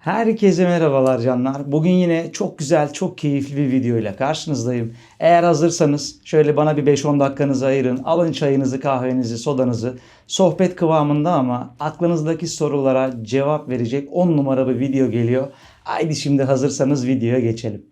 Herkese merhabalar canlar. Bugün yine çok güzel, çok keyifli bir video ile karşınızdayım. Eğer hazırsanız şöyle bana bir 5-10 dakikanızı ayırın. Alın çayınızı, kahvenizi, sodanızı. Sohbet kıvamında ama aklınızdaki sorulara cevap verecek 10 numara bir video geliyor. Haydi şimdi hazırsanız videoya geçelim.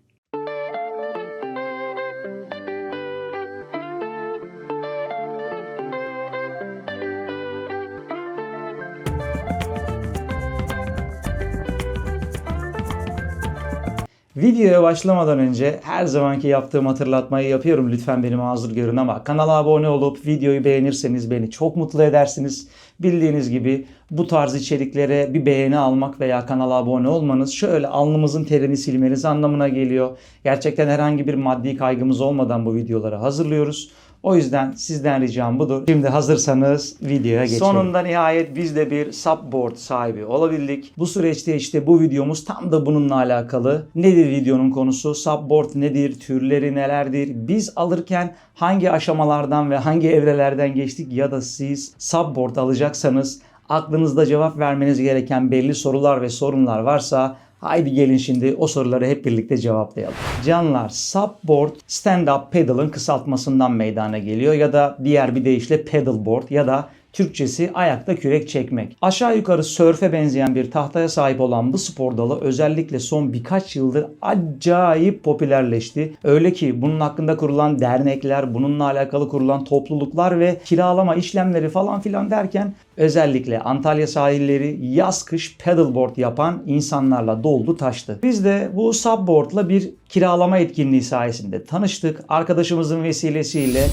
Videoya başlamadan önce her zamanki yaptığım hatırlatmayı yapıyorum. Lütfen beni mazur görün ama kanala abone olup videoyu beğenirseniz beni çok mutlu edersiniz. Bildiğiniz gibi bu tarz içeriklere bir beğeni almak veya kanala abone olmanız şöyle alnımızın terini silmeniz anlamına geliyor. Gerçekten herhangi bir maddi kaygımız olmadan bu videoları hazırlıyoruz. O yüzden sizden ricam budur. Şimdi hazırsanız videoya geçelim. Sonunda nihayet biz de bir subboard sahibi olabildik. Bu süreçte işte bu videomuz tam da bununla alakalı. Nedir videonun konusu? Subboard nedir? Türleri nelerdir? Biz alırken hangi aşamalardan ve hangi evrelerden geçtik ya da siz subboard alacaksanız aklınızda cevap vermeniz gereken belli sorular ve sorunlar varsa Haydi gelin şimdi o soruları hep birlikte cevaplayalım. Canlar, subboard stand-up pedal'ın kısaltmasından meydana geliyor ya da diğer bir deyişle pedalboard ya da Türkçesi ayakta kürek çekmek. Aşağı yukarı sörfe benzeyen bir tahtaya sahip olan bu spor dalı özellikle son birkaç yıldır acayip popülerleşti. Öyle ki bunun hakkında kurulan dernekler, bununla alakalı kurulan topluluklar ve kiralama işlemleri falan filan derken özellikle Antalya sahilleri yaz kış pedalboard yapan insanlarla doldu taştı. Biz de bu subboardla bir kiralama etkinliği sayesinde tanıştık. Arkadaşımızın vesilesiyle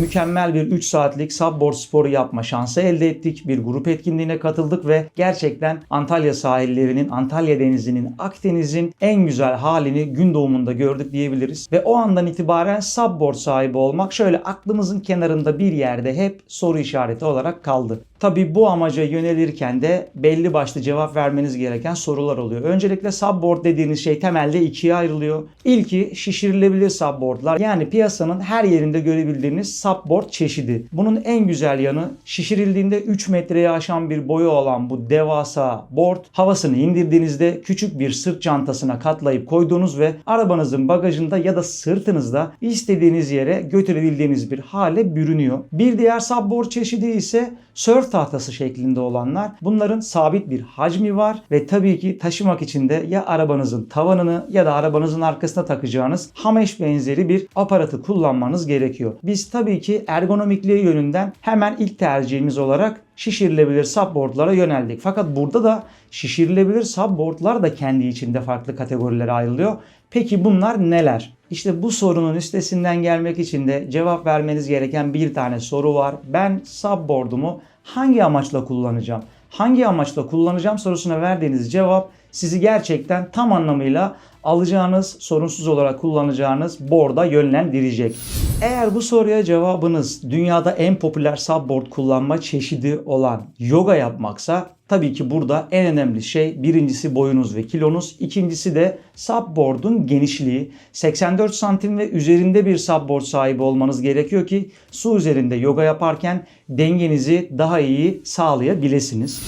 mükemmel bir 3 saatlik subboard sporu yapma şansı elde ettik. Bir grup etkinliğine katıldık ve gerçekten Antalya sahillerinin, Antalya denizinin, Akdeniz'in en güzel halini gün doğumunda gördük diyebiliriz. Ve o andan itibaren subboard sahibi olmak şöyle aklımızın kenarında bir yerde hep soru işareti olarak kaldı. Tabi bu amaca yönelirken de belli başlı cevap vermeniz gereken sorular oluyor. Öncelikle subboard dediğiniz şey temelde ikiye ayrılıyor. İlki şişirilebilir subboardlar. Yani piyasanın her yerinde görebildiğiniz subboard çeşidi. Bunun en güzel yanı şişirildiğinde 3 metreye aşan bir boyu olan bu devasa board havasını indirdiğinizde küçük bir sırt çantasına katlayıp koyduğunuz ve arabanızın bagajında ya da sırtınızda istediğiniz yere götürebildiğiniz bir hale bürünüyor. Bir diğer subboard çeşidi ise surf tahtası şeklinde olanlar. Bunların sabit bir hacmi var ve tabii ki taşımak için de ya arabanızın tavanını ya da arabanızın arkasına takacağınız hameş benzeri bir aparatı kullanmanız gerekiyor. Biz tabii ki ergonomikliği yönünden hemen ilk tercihimiz olarak şişirilebilir subboardlara yöneldik. Fakat burada da şişirilebilir subboardlar da kendi içinde farklı kategorilere ayrılıyor. Peki bunlar neler? İşte bu sorunun üstesinden gelmek için de cevap vermeniz gereken bir tane soru var. Ben subboard'umu hangi amaçla kullanacağım? Hangi amaçla kullanacağım sorusuna verdiğiniz cevap sizi gerçekten tam anlamıyla alacağınız, sorunsuz olarak kullanacağınız board'a yönlendirecek. Eğer bu soruya cevabınız dünyada en popüler subboard kullanma çeşidi olan yoga yapmaksa tabii ki burada en önemli şey birincisi boyunuz ve kilonuz, ikincisi de subboard'un genişliği. 84 santim ve üzerinde bir subboard sahibi olmanız gerekiyor ki su üzerinde yoga yaparken dengenizi daha iyi sağlayabilirsiniz.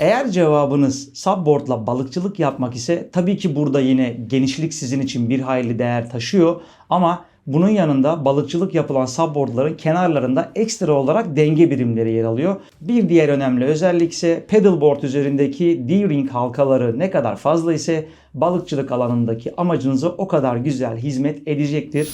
Eğer cevabınız subboardla balıkçılık yapmak ise tabii ki burada yine genişlik sizin için bir hayli değer taşıyor ama bunun yanında balıkçılık yapılan subboardların kenarlarında ekstra olarak denge birimleri yer alıyor. Bir diğer önemli özellik ise pedalboard üzerindeki D-ring halkaları ne kadar fazla ise balıkçılık alanındaki amacınıza o kadar güzel hizmet edecektir.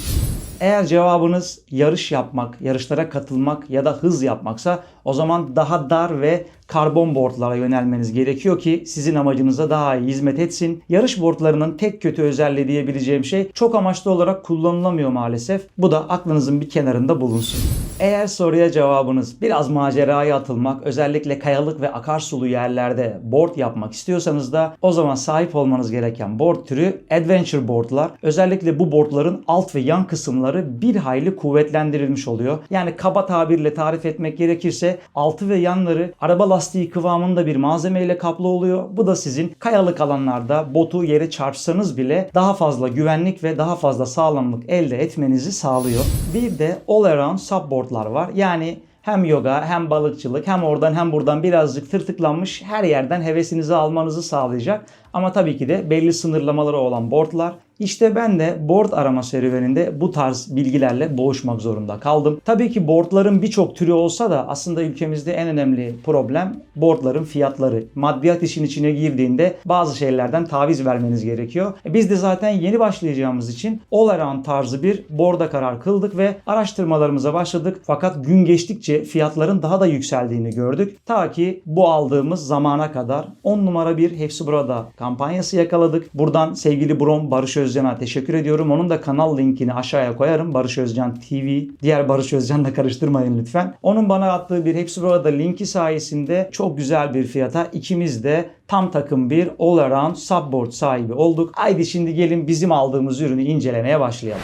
Eğer cevabınız yarış yapmak, yarışlara katılmak ya da hız yapmaksa o zaman daha dar ve karbon boardlara yönelmeniz gerekiyor ki sizin amacınıza daha iyi hizmet etsin. Yarış boardlarının tek kötü özelliği diyebileceğim şey çok amaçlı olarak kullanılamıyor maalesef. Bu da aklınızın bir kenarında bulunsun. Eğer soruya cevabınız biraz maceraya atılmak, özellikle kayalık ve akarsulu yerlerde board yapmak istiyorsanız da o zaman sahip olmanız gereken board türü adventure boardlar. Özellikle bu boardların alt ve yan kısımları bir hayli kuvvetlendirilmiş oluyor. Yani kaba tabirle tarif etmek gerekirse altı ve yanları araba lastiği kıvamında bir malzemeyle kaplı oluyor. Bu da sizin kayalık alanlarda botu yere çarpsanız bile daha fazla güvenlik ve daha fazla sağlamlık elde etmenizi sağlıyor. Bir de all around subboardlar var. Yani hem yoga hem balıkçılık hem oradan hem buradan birazcık tırtıklanmış her yerden hevesinizi almanızı sağlayacak. Ama tabii ki de belli sınırlamaları olan boardlar. İşte ben de board arama serüveninde bu tarz bilgilerle boğuşmak zorunda kaldım. Tabii ki boardların birçok türü olsa da aslında ülkemizde en önemli problem boardların fiyatları. Maddiyat işin içine girdiğinde bazı şeylerden taviz vermeniz gerekiyor. E Biz de zaten yeni başlayacağımız için all around tarzı bir board'a karar kıldık ve araştırmalarımıza başladık. Fakat gün geçtikçe fiyatların daha da yükseldiğini gördük. Ta ki bu aldığımız zamana kadar 10 numara bir hepsi burada kampanyası yakaladık. Buradan sevgili Brom Barış Özcan'a teşekkür ediyorum. Onun da kanal linkini aşağıya koyarım. Barış Özcan TV. Diğer Barış Özcan'la karıştırmayın lütfen. Onun bana attığı bir hepsi burada linki sayesinde çok güzel bir fiyata ikimiz de tam takım bir all around subboard sahibi olduk. Haydi şimdi gelin bizim aldığımız ürünü incelemeye başlayalım.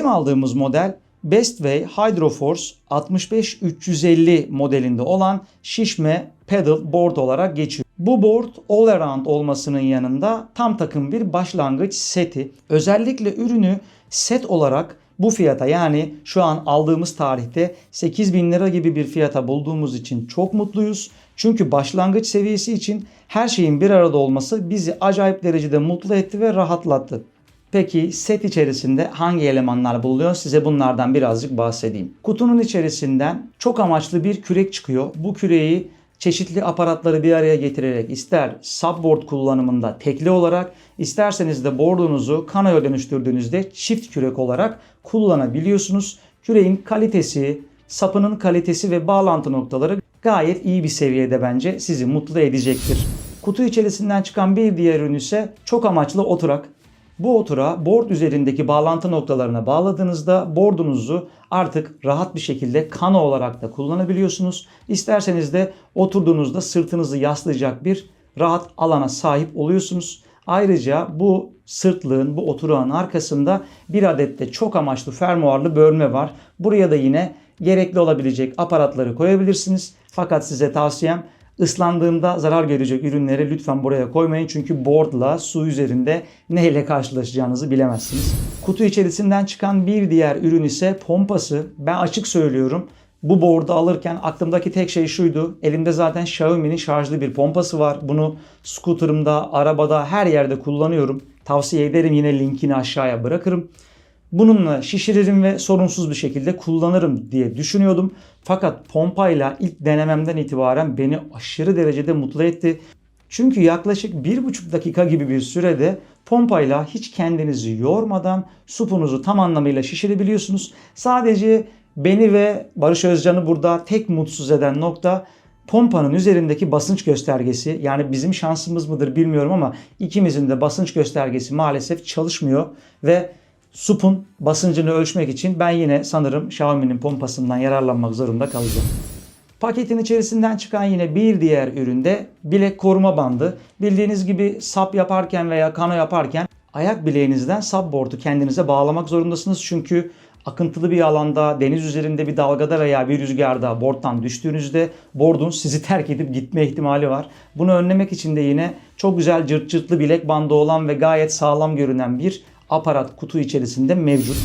Bizim aldığımız model Bestway Hydroforce 65350 modelinde olan şişme pedal board olarak geçiyor. Bu board all around olmasının yanında tam takım bir başlangıç seti. Özellikle ürünü set olarak bu fiyata yani şu an aldığımız tarihte 8000 lira gibi bir fiyata bulduğumuz için çok mutluyuz. Çünkü başlangıç seviyesi için her şeyin bir arada olması bizi acayip derecede mutlu etti ve rahatlattı. Peki set içerisinde hangi elemanlar bulunuyor? Size bunlardan birazcık bahsedeyim. Kutunun içerisinden çok amaçlı bir kürek çıkıyor. Bu küreği çeşitli aparatları bir araya getirerek ister subboard kullanımında tekli olarak isterseniz de boardunuzu kanoya dönüştürdüğünüzde çift kürek olarak kullanabiliyorsunuz. Küreğin kalitesi, sapının kalitesi ve bağlantı noktaları gayet iyi bir seviyede bence sizi mutlu edecektir. Kutu içerisinden çıkan bir diğer ürün ise çok amaçlı oturak. Bu otura board üzerindeki bağlantı noktalarına bağladığınızda boardunuzu artık rahat bir şekilde kano olarak da kullanabiliyorsunuz. İsterseniz de oturduğunuzda sırtınızı yaslayacak bir rahat alana sahip oluyorsunuz. Ayrıca bu sırtlığın, bu oturağın arkasında bir adet de çok amaçlı fermuarlı bölme var. Buraya da yine gerekli olabilecek aparatları koyabilirsiniz. Fakat size tavsiyem ıslandığında zarar görecek ürünleri lütfen buraya koymayın. Çünkü boardla su üzerinde neyle karşılaşacağınızı bilemezsiniz. Kutu içerisinden çıkan bir diğer ürün ise pompası. Ben açık söylüyorum. Bu board'u alırken aklımdaki tek şey şuydu. Elimde zaten Xiaomi'nin şarjlı bir pompası var. Bunu scooter'ımda, arabada her yerde kullanıyorum. Tavsiye ederim yine linkini aşağıya bırakırım. Bununla şişiririm ve sorunsuz bir şekilde kullanırım diye düşünüyordum. Fakat pompayla ilk denememden itibaren beni aşırı derecede mutlu etti. Çünkü yaklaşık 1,5 dakika gibi bir sürede pompayla hiç kendinizi yormadan supunuzu tam anlamıyla şişirebiliyorsunuz. Sadece beni ve Barış Özcan'ı burada tek mutsuz eden nokta pompanın üzerindeki basınç göstergesi. Yani bizim şansımız mıdır bilmiyorum ama ikimizin de basınç göstergesi maalesef çalışmıyor ve supun basıncını ölçmek için ben yine sanırım Xiaomi'nin pompasından yararlanmak zorunda kalacağım. Paketin içerisinden çıkan yine bir diğer üründe bilek koruma bandı. Bildiğiniz gibi sap yaparken veya kano yaparken ayak bileğinizden subboard'u kendinize bağlamak zorundasınız. Çünkü akıntılı bir alanda, deniz üzerinde bir dalgada veya bir rüzgarda board'dan düştüğünüzde board'un sizi terk edip gitme ihtimali var. Bunu önlemek için de yine çok güzel cırt cırtlı bilek bandı olan ve gayet sağlam görünen bir aparat kutu içerisinde mevcut.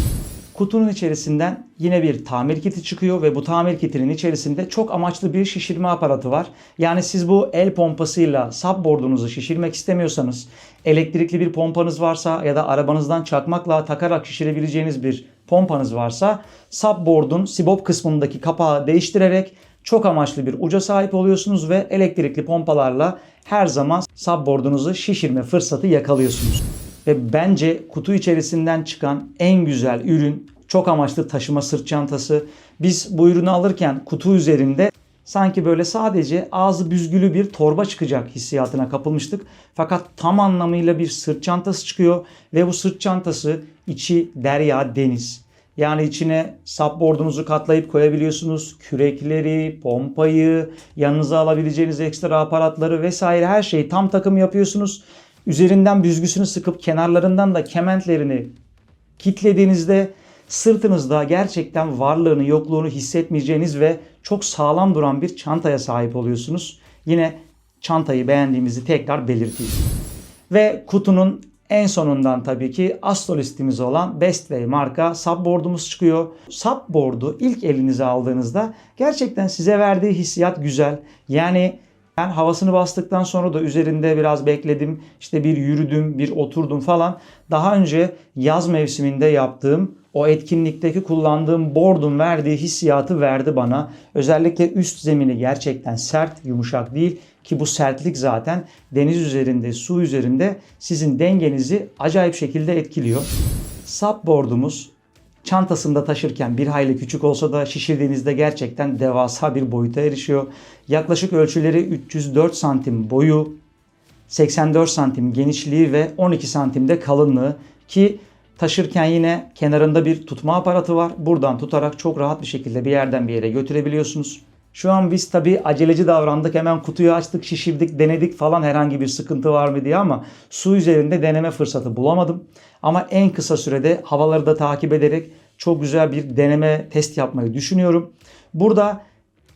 Kutunun içerisinden yine bir tamir kiti çıkıyor ve bu tamir kitinin içerisinde çok amaçlı bir şişirme aparatı var. Yani siz bu el pompasıyla subboard'unuzu şişirmek istemiyorsanız, elektrikli bir pompanız varsa ya da arabanızdan çakmakla takarak şişirebileceğiniz bir pompanız varsa subboard'un sibop kısmındaki kapağı değiştirerek çok amaçlı bir uca sahip oluyorsunuz ve elektrikli pompalarla her zaman subboard'unuzu şişirme fırsatı yakalıyorsunuz. Ve bence kutu içerisinden çıkan en güzel ürün çok amaçlı taşıma sırt çantası. Biz bu ürünü alırken kutu üzerinde sanki böyle sadece ağzı büzgülü bir torba çıkacak hissiyatına kapılmıştık. Fakat tam anlamıyla bir sırt çantası çıkıyor ve bu sırt çantası içi derya deniz. Yani içine subboard'unuzu katlayıp koyabiliyorsunuz. Kürekleri, pompayı, yanınıza alabileceğiniz ekstra aparatları vesaire her şeyi tam takım yapıyorsunuz. Üzerinden büzgüsünü sıkıp kenarlarından da kementlerini kitlediğinizde sırtınızda gerçekten varlığını yokluğunu hissetmeyeceğiniz ve çok sağlam duran bir çantaya sahip oluyorsunuz. Yine çantayı beğendiğimizi tekrar belirteyim. Ve kutunun en sonundan tabii ki astrolistimiz olan Bestway marka subboard'umuz çıkıyor. Subboard'u ilk elinize aldığınızda gerçekten size verdiği hissiyat güzel. Yani ben havasını bastıktan sonra da üzerinde biraz bekledim. İşte bir yürüdüm, bir oturdum falan. Daha önce yaz mevsiminde yaptığım o etkinlikteki kullandığım board'un verdiği hissiyatı verdi bana. Özellikle üst zemini gerçekten sert, yumuşak değil ki bu sertlik zaten deniz üzerinde, su üzerinde sizin dengenizi acayip şekilde etkiliyor. Subboard'umuz çantasında taşırken bir hayli küçük olsa da şişirdiğinizde gerçekten devasa bir boyuta erişiyor. Yaklaşık ölçüleri 304 santim boyu, 84 santim genişliği ve 12 santimde kalınlığı ki taşırken yine kenarında bir tutma aparatı var. Buradan tutarak çok rahat bir şekilde bir yerden bir yere götürebiliyorsunuz. Şu an biz tabi aceleci davrandık. Hemen kutuyu açtık, şişirdik, denedik falan herhangi bir sıkıntı var mı diye ama su üzerinde deneme fırsatı bulamadım. Ama en kısa sürede havaları da takip ederek çok güzel bir deneme test yapmayı düşünüyorum. Burada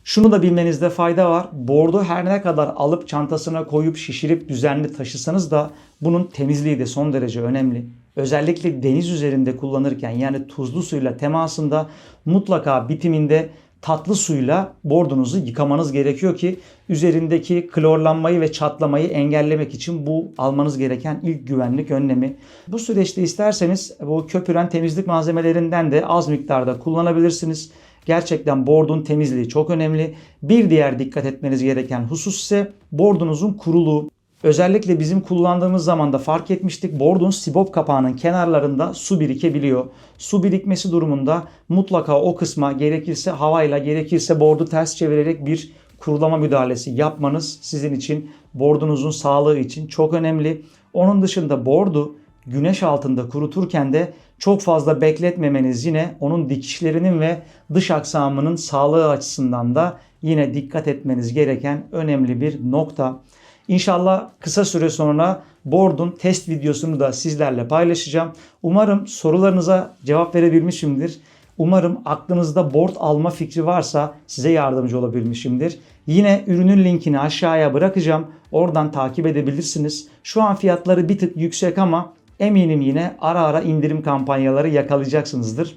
şunu da bilmenizde fayda var. Bordo her ne kadar alıp çantasına koyup şişirip düzenli taşısanız da bunun temizliği de son derece önemli. Özellikle deniz üzerinde kullanırken yani tuzlu suyla temasında mutlaka bitiminde tatlı suyla bordonuzu yıkamanız gerekiyor ki üzerindeki klorlanmayı ve çatlamayı engellemek için bu almanız gereken ilk güvenlik önlemi. Bu süreçte isterseniz bu köpüren temizlik malzemelerinden de az miktarda kullanabilirsiniz. Gerçekten bordun temizliği çok önemli. Bir diğer dikkat etmeniz gereken husus ise bordunuzun kuruluğu. Özellikle bizim kullandığımız zaman da fark etmiştik. Bordun sibop kapağının kenarlarında su birikebiliyor. Su birikmesi durumunda mutlaka o kısma gerekirse havayla gerekirse bordu ters çevirerek bir kurulama müdahalesi yapmanız sizin için bordunuzun sağlığı için çok önemli. Onun dışında bordu güneş altında kuruturken de çok fazla bekletmemeniz yine onun dikişlerinin ve dış aksamının sağlığı açısından da yine dikkat etmeniz gereken önemli bir nokta. İnşallah kısa süre sonra board'un test videosunu da sizlerle paylaşacağım. Umarım sorularınıza cevap verebilmişimdir. Umarım aklınızda board alma fikri varsa size yardımcı olabilmişimdir. Yine ürünün linkini aşağıya bırakacağım. Oradan takip edebilirsiniz. Şu an fiyatları bir tık yüksek ama eminim yine ara ara indirim kampanyaları yakalayacaksınızdır.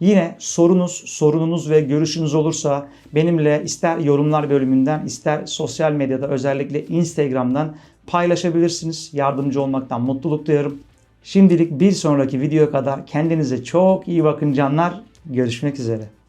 Yine sorunuz, sorununuz ve görüşünüz olursa benimle ister yorumlar bölümünden ister sosyal medyada özellikle Instagram'dan paylaşabilirsiniz. Yardımcı olmaktan mutluluk duyarım. Şimdilik bir sonraki videoya kadar kendinize çok iyi bakın canlar. Görüşmek üzere.